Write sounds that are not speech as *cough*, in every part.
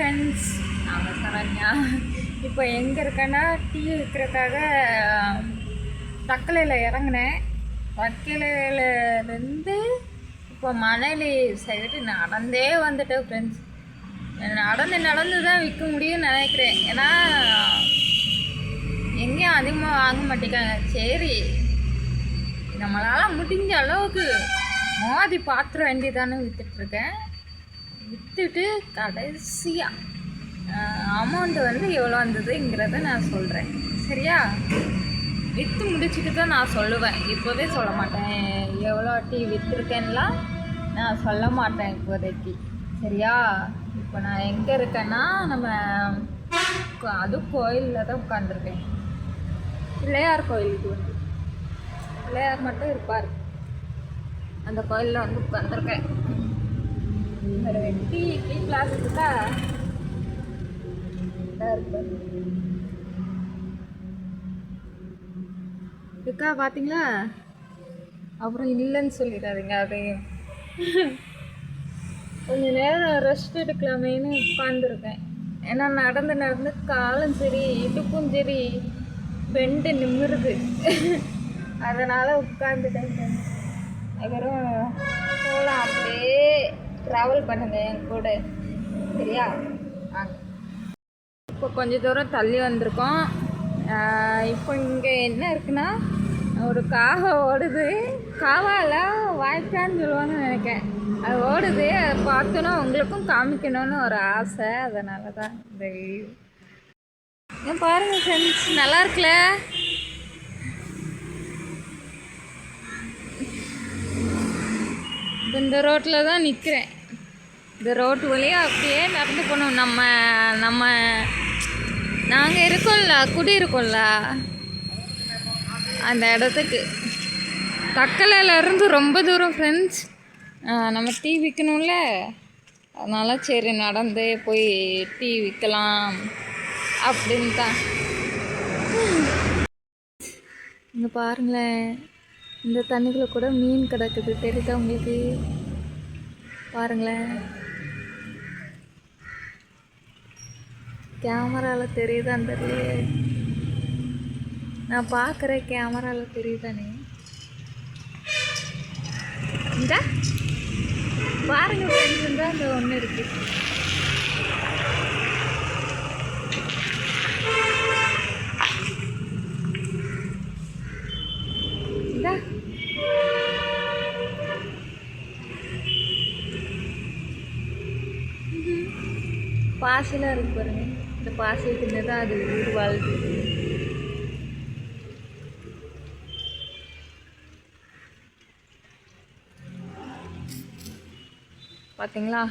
Friends நான் சரண்யா. இப்போ எங்கே இருக்கேன்னா டீ விற்கிறதுக்காக தக்கலையில் இறங்கினேன். தக்கலையிலேருந்து இப்போ மணலி சைடு நடந்தே வந்துட்டேன் ஃப்ரெண்ட்ஸ் நடந்து நடந்து தான் விற்க முடியும்னு நினைக்கிறேன். ஏன்னா எங்கேயும் அதிகமாக வாங்க மாட்டேங்காங்க சரி நம்மளால் முடிஞ்ச அளவுக்கு மோதி பாத்திர வேண்டியதானே விற்றுட்ருக்கேன் விற்றுட்டு கடைசியாக அமௌண்ட்டு வந்து எவ்வளோ வந்ததுங்கிறத நான் சொல்கிறேன் சரியா? விற்று முடிச்சுட்டு தான் நான் சொல்லுவேன். இப்போவே சொல்ல மாட்டேன். எவ்வளோ டீ விற்றுருக்கேன்லாம் நான் சொல்ல மாட்டேன் இப்போதைக்கு. சரியா? இப்போ நான் எங்கே இருக்கேன்னா நம்ம அதுவும் கோயிலில் தான் உட்காந்துருக்கேன் பிள்ளையார் கோயிலுக்கு வந்து. பிள்ளையார் மட்டும் இருப்பார். அந்த கோயிலில் வந்து உட்காந்துருக்கேன் டீ டீ கிளாஸ் இருக்கா இருக்கா பார்த்தீங்களா அப்புறம் இல்லைன்னு சொல்லிடாதீங்க அதையும் கொஞ்ச நேரம் ரெஸ்ட் எடுக்கலாமேன்னு உட்காந்துருக்கேன் ஏன்னா நடந்து நடந்து காலும் சரி இடுப்பும் சரி பெண்டு நிமிருது அதனால் உட்காந்துட்டேன் அப்புறம் போகலாம் அப்படியே ட்ராவல் பண்ணுங்க என் கூட. சரியா? வாங்க. இப்போ கொஞ்ச தூரம் தள்ளி வந்திருக்கோம். இப்போ இங்கே என்ன இருக்குன்னா ஒரு காகை ஓடுது. காவால வாய்க்கான்னு சொல்லுவாங்கன்னு நினைக்கிறேன். அது ஓடுது அதை பார்த்தோன்னா உங்களுக்கும் காமிக்கணும்னு ஒரு ஆசை. அதனால தான் இந்த வீடியோ ஏன் ஃப்ரெண்ட்ஸ் நல்லா இருக்குல்ல? இந்த ரோட்டில் தான் நிற்கிறேன் இந்த ரோட்டு வழியாக அப்படியே நடந்து போகணும். நம்ம நம்ம நாங்கள் இருக்கோம்ல குடி இருக்கோம்ல. அந்த இடத்துக்கு. தக்கலையிலேருந்து ரொம்ப தூரம் ஃப்ரெண்ட்ஸ் நம்ம டீ விற்கணும்ல அதனால் சரி நடந்தே போய் டீ விற்கலாம் அப்படின்னு தான் இங்கே பாருங்களேன். இந்த தண்ணிக்குள்ளே கூட மீன் கிடக்குது. தெரியுதா உங்களுக்கு? பாருங்களேன். கேமராவில் தெரியுதான்னு தெரியல நான் பார்க்குறேன் கேமராவில் தெரியுதானே இந்த. பாருங்கள் ஃப்ரெண்ட்ஸ் தான் அந்த ஒன்று இருக்குது இந்தா பாசிலாம் இருக்கு பாருங்க. இந்த பாசியை தின்னு தான் அது ஊர் வாழ்ந்து பார்த்தீங்களா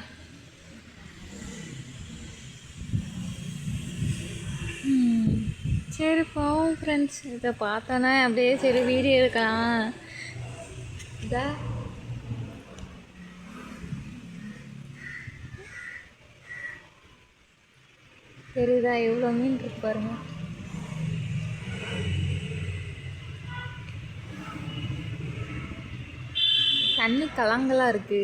சரி போவோம் ஃப்ரெண்ட்ஸ் இதை பார்த்தோன்னே அப்படியே சரி வீடியோ இருக்கலாம் இதா? தெரியுதா? எவ்வளோ மீன் இருக்கு பாருங்க. தண்ணி கலங்கலாக இருக்கு.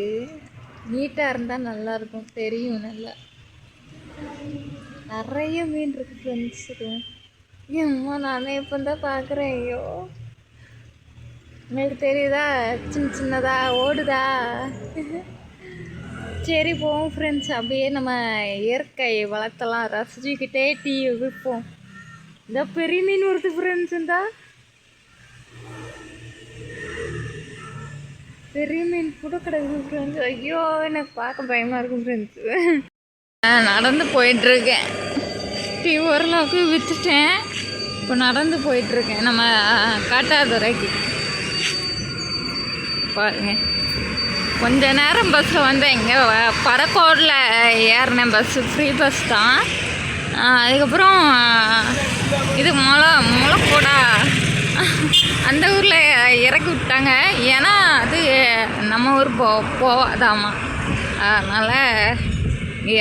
நீட்டாக இருந்தால் நல்லா இருக்கும். தெரியும் நல்லா. நிறைய மீன் இருக்கு ஃப்ரெண்ட்ஸுக்கு ஏம்மா நானே இப்போ தான் பார்க்குறேன். ஐயோ. உங்களுக்கு தெரியுதா? சின்ன சின்னதா? ஓடுதா? சரி போவோம் ஃப்ரெண்ட்ஸ் அப்படியே நம்ம இயற்கை வளர்த்தலாம். ரசிச்சுக்கிட்டே டீ விற்போம் இந்த பெரிய மீன் வருது ஃப்ரெண்ட்ஸ் இந்தா. பெரிய மீன் கூட கிடக்குது ஃப்ரெண்ட்ஸ் ஐயோ எனக்கு பார்க்க பயமாக இருக்கும் ஃப்ரெண்ட்ஸ் நடந்து போயிட்டுருக்கேன். டீ ஓரளவுக்கு விற்றுட்டேன் இப்போ நடந்து போயிட்டுருக்கேன். நம்ம காட்டாதுறைக்கு பாருங்கள் கொஞ்ச நேரம் பஸ்ஸில் வந்து இங்கே பறக்கோடில் ஏறின பஸ்ஸு ஃப்ரீ பஸ் தான். அதுக்கப்புறம் இது முளை முளைக்கூடா அந்த ஊரில் இறக்கி விட்டாங்க. ஏன்னா அது நம்ம ஊர் போ போவாதாமா அதனால்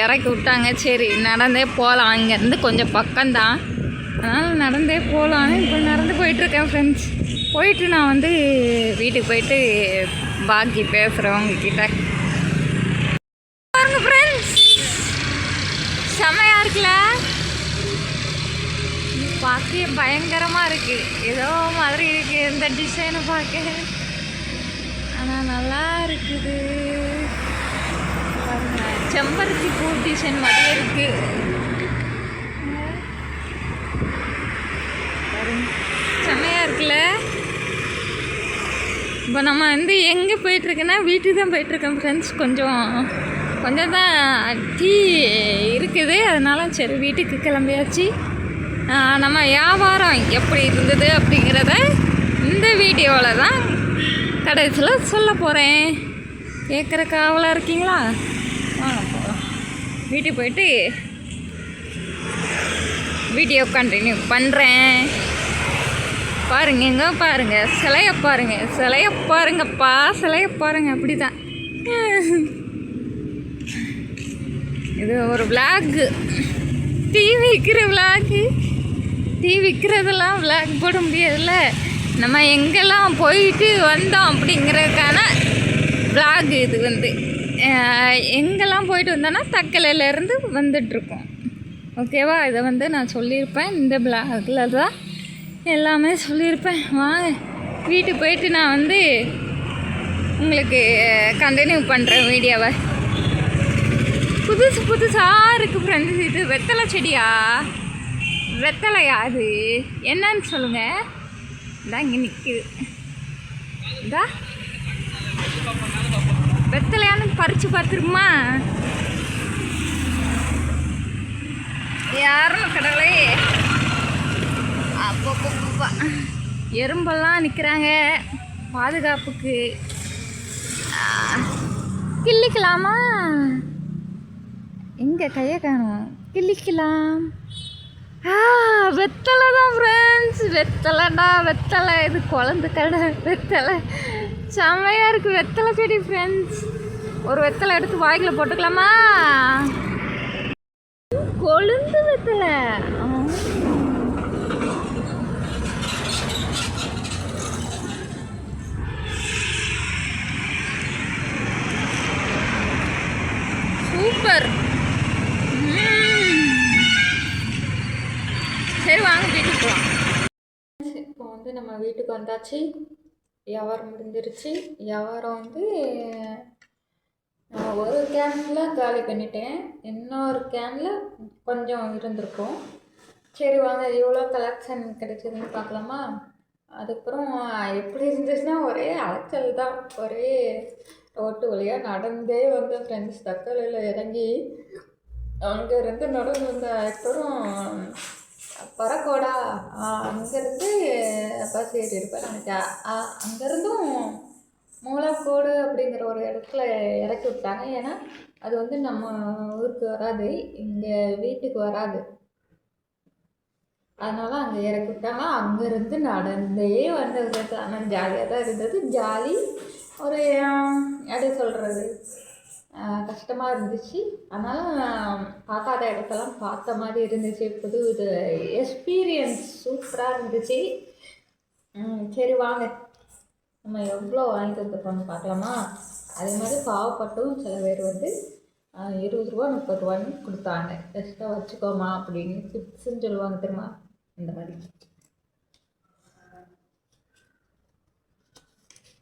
இறக்கி விட்டாங்க. சரி நடந்தே போகலாம் இங்கேருந்து கொஞ்சம் பக்கம்தான். அதனால் நடந்தே போகலான்னு இப்போ நடந்து போயிட்டுருக்கேன் ஃப்ரெண்ட்ஸ் போயிட்டு நான் வந்து வீட்டுக்கு போயிட்டு பாக்கி பேசுகிறேன் உங்ககிட்ட பாருங்க ஃப்ரெண்ட்ஸ் செமையாக இருக்குல்ல? பார்க்க பயங்கரமாக இருக்குது ஏதோ மாதிரி இருக்குது இந்த டிசைனை பார்க்க. ஆனால் நல்லா இருக்குது. பாருங்க செம்பருத்தி பூ டிசைன் மாதிரியே இருக்குது பாருங்க செம்மையா இருக்குல்ல இப்போ நம்ம வந்து எங்கே போயிட்டுருக்குன்னா வீட்டுக்கு தான் போயிட்டுருக்கேன் ஃப்ரெண்ட்ஸ் கொஞ்சம் கொஞ்சம் தான் டீ இருக்குது. அதனால சரி வீட்டுக்கு கிளம்பியாச்சு. நம்ம வியாபாரம் எப்படி இருந்தது அப்படிங்கிறத இந்த வீடியோவில் தான் கடைசியில் சொல்ல போகிறேன் கேட்குற காவலாக இருக்கீங்களா? வாங்க போகலாம் வீட்டுக்கு போயிட்டு வீடியோ கண்டினியூ பண்ணுறேன் பாருங்க எங்க பாருங்க சிலைய பாருங்க சிலைய பாருங்கப்பா சிலைய பாருங்க அப்படிதான். இது ஒரு விளாகு டீ விற்கிற விளாகு டீ விற்கிறதெல்லாம் விளாக் போட முடியாதுல்ல. நம்ம எங்கெல்லாம் போயிட்டு வந்தோம் அப்படிங்கிறதுக்கான விளாக் இது வந்து. எங்கெல்லாம் போயிட்டு வந்தோன்னா தக்கலையிலேருந்து வந்துட்டுருக்கோம். ஓகேவா இதை வந்து நான் சொல்லியிருப்பேன் இந்த பிளாகில் தான். எல்லாமே சொல்லியிருப்பேன். வாங்க வீட்டுக்கு போயிட்டு நான் வந்து உங்களுக்கு கண்டினியூ பண்ணுறேன் வீடியோவை புதுசு புதுசாக இருக்குது ஃப்ரெண்ட்ஸ் இது வெத்தலை செடியா? வெத்தலையா அது? என்னன்னு சொல்லுங்கள் இந்தா இங்கே நிற்குது இந்தா. வெத்தலையானு பறித்து பார்த்துருக்குமா? யாரும் கடவுளே அப்பப்பா எறும்பெல்லாம் நிற்கிறாங்க பாதுகாப்புக்கு. கிள்ளிக்கலாமா? எங்கே கையை காணும்? கிள்ளிக்கலாம். ஆ வெத்தலை தான் ஃப்ரெண்ட்ஸ் வெத்தலைடா வெத்தலை. இது குழந்த கடை வெத்தலை. செம்மையாக இருக்குது வெத்தலை செடி ஃப்ரெண்ட்ஸ் ஒரு வெத்தலை எடுத்து வாய்க்கில் போட்டுக்கலாமா? கொழுந்து வெத்தலை. சூப்பர். சரி வாங்க வீட்டுக்கு போகலாம் இப்போ வந்து நம்ம வீட்டுக்கு வந்தாச்சு. வியாபாரம் முடிஞ்சிருச்சு. வியாபாரம் வந்து நான் ஒரு கேனில் காலி பண்ணிட்டேன். இன்னொரு கேனில் கொஞ்சம் இருந்திருக்கும். சரி வாங்க எவ்வளோ கலெக்ஷன் கிடைச்சதுன்னு பார்க்கலாமா? அதுக்கப்புறம் எப்படி இருந்துச்சுன்னா ஒரே அலைச்சல் தான். ஒரே ரோட்டு வழியாக நடந்தே வந்து ஃப்ரெண்ட்ஸ் தக்கலையில் இறங்கி அங்கேருந்து நடந்து வந்த அப்புறம் பறக்கோடா அங்கேருந்து பஸ் ஏறி இருப்பேன் எனக்கு அங்கேருந்தும் மூலக்கோடு அப்படிங்கிற ஒரு இடத்துல இறக்கி விட்டாங்க. ஏன்னா அது வந்து நம்ம ஊருக்கு வராது இங்கே வீட்டுக்கு வராது. அதனால் அங்கே இறக்கிட்டாங்க. அங்கேருந்து நடந்தே வந்தது ஆனால் ஜாலியாக தான் இருந்தது. ஜாலி ஒரு ஆஹ், எப்படி சொல்கிறது கஷ்டமாக இருந்துச்சு. அதனால் பார்க்காத இடத்தெல்லாம் பார்த்த மாதிரி இருந்துச்சு. புது இது எக்ஸ்பீரியன்ஸ் சூப்பராக இருந்துச்சு. சரி வாங்க. நம்ம எவ்வளோ வாங்கிட்டு வந்துருக்கோம்னு பார்க்கலாமா? அதே மாதிரி பாவப்பட்டும் சில பேர் வந்து இருபது ரூபா முப்பது ரூபான்னு கொடுத்தாங்க. எக்ஸ்ட்ரா வச்சுக்கோமா அப்படின்னு டிப்ஸுன்னு சொல்லுவாங்க தெரியுமா? இந்த மாதிரி.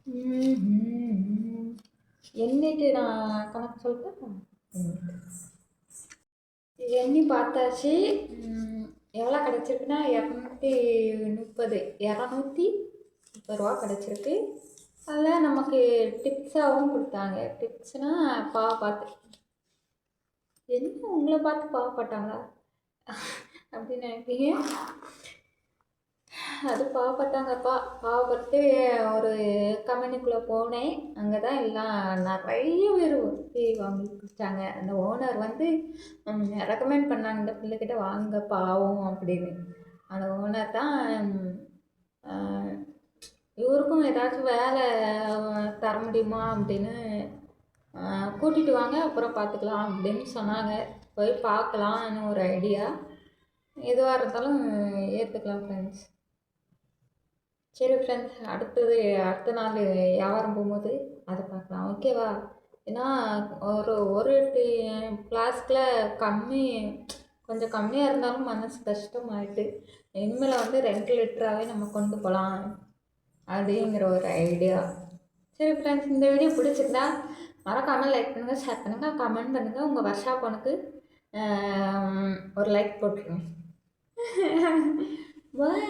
ம்ஹும். எண்ணிட்டு நான் கணக்கு சொல்லிட்டேன் எண்ணி பார்த்தாச்சு. எவ்வளோ கிடச்சிருக்குன்னா இரநூத்தி முப்பது. இரநூத்தி முப்பது ரூபா கிடச்சிருக்கு. அதில் நமக்கு டிப்ஸாகவும் கொடுத்தாங்க. டிப்ஸ்னால் பா பார்த்து. என்ன உங்களை பார்த்து பாவப்பட்டாங்களா அப்படின்னு நினைப்பீங்க? அது பாவப்பட்டாங்கப்பா. பாவப்பட்டு ஒரு கம்பெனிக்குள்ளே போனேன். அங்கே தான் எல்லாம் நிறைய பேர் ஒத்தி வாங்கி குடித்தாங்க. அந்த ஓனர் வந்து ரெக்கமெண்ட் பண்ணாங்க. இந்த பிள்ளைகிட்ட வாங்க பாவம் அப்படின்னு. அந்த ஓனர் தான் இவருக்கும் ஏதாச்சும் வேலை தர முடியுமா? அப்படின்னு கூட்டிகிட்டு வாங்க அப்புறம் பார்த்துக்கலாம் அப்படின்னு சொன்னாங்க. போய் பார்க்கலாம்னு ஒரு ஐடியா எதுவாக இருந்தாலும் ஏற்றுக்கலாம் ஃப்ரெண்ட்ஸ் சரி ஃப்ரெண்ட்ஸ் அடுத்தது அடுத்த நாள் வியாபாரம் போகும்போது அதை பார்க்கலாம். ஓகேவா ஏன்னா ஒரு ஒரு டி ஃப்ளாஸ்கில் கம்மி கொஞ்சம் கம்மியாக இருந்தாலும் மனசு கஷ்டமாயிட்டு இனிமேல் வந்து ரெண்டு லிட்டராகவே நம்ம கொண்டு போகலாம் அப்படிங்கிற ஒரு ஐடியா சரி ஃப்ரெண்ட்ஸ் இந்த வீடியோ பிடிச்சிருந்தா மறக்காமல் லைக் பண்ணுங்கள் ஷேர் பண்ணுங்கள் கமெண்ட் பண்ணுங்கள் உங்கள் வர்ஷா பொண்ணுக்கு ஒரு லைக் போட்டுருங்க. *laughs* பாய்